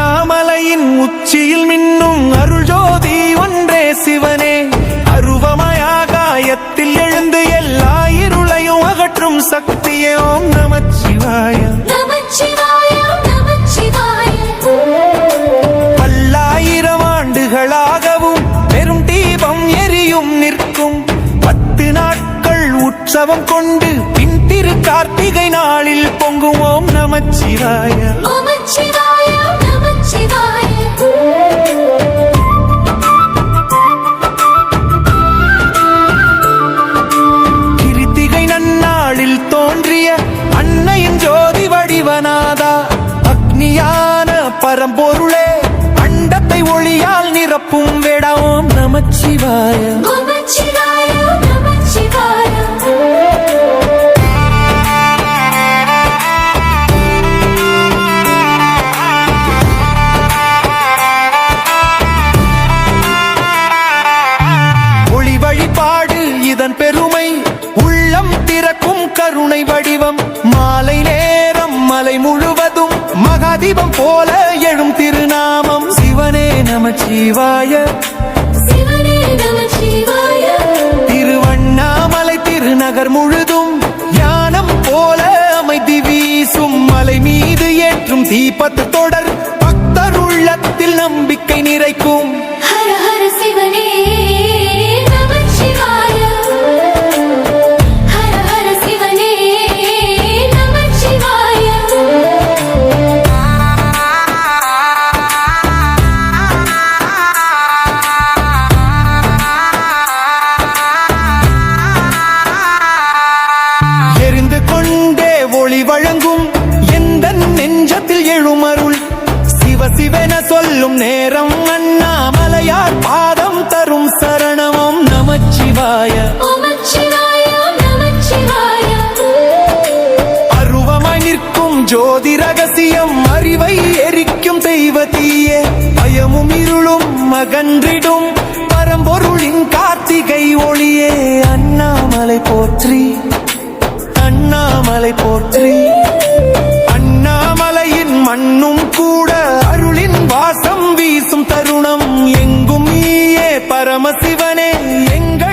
அண்ணாமலையின் உச்சியில் மின்னும் அருள் ஜோதி ஒன்றே சிவனே. அருவமயாகாயத்தில் எழுந்து எல்லா இருளையும் அகற்றும் சக்தியே ஓம் நமச்சிவாய. பல்லாயிரம் ஆண்டுகளாகவும் பெரும் தீபம் எரியும் நிற்கும். பத்து நாட்கள் உற்சவம் கொண்டு பின் திரு கார்த்திகை நாளில் பொங்கும் ஓம் நமச்சிவாய. பரம்பொருளே அண்டத்தை ஒளியால் நிரப்பும் வேடா ஓம் நமச்சிவாய. நமச்சிவாய நமச்சிவாய. ஒளி வழிபாடு இதன் பெருமை உள்ளம் திறக்கும் கருணை வடிவம். மகாதீபம் போல எழும் திருநாமம் சிவனே நமச்சிவாய. சிவனே நமச்சிவாய. திருவண்ணாமலை திருநகர் முழுதும் ஞானம் போல அமைதி வீசும். மலை மீது ஏற்றும் தீபத்து தொடர் பக்தர் உள்ளத்தில் நம்பிக்கை நிறைக்கும். ஹர ஹர சிவனே. நமச்சிவாய. அருவமாய் நிற்கும் ஜோதி ரகசியம் அறிவை எரிக்கும் தெய்வ தீய. பயமும் இருளும் மகன்றிடும் பரம்பொருளின் கார்த்திகை ஒளியே. அண்ணாமலை போற்றி அண்ணாமலை போற்றி. அண்ணாமலையின் மண்ணும் கூட அருளின் வாசம் வீசும் தருணம். எங்கும் நீயே பரமசிவனே எங்கள்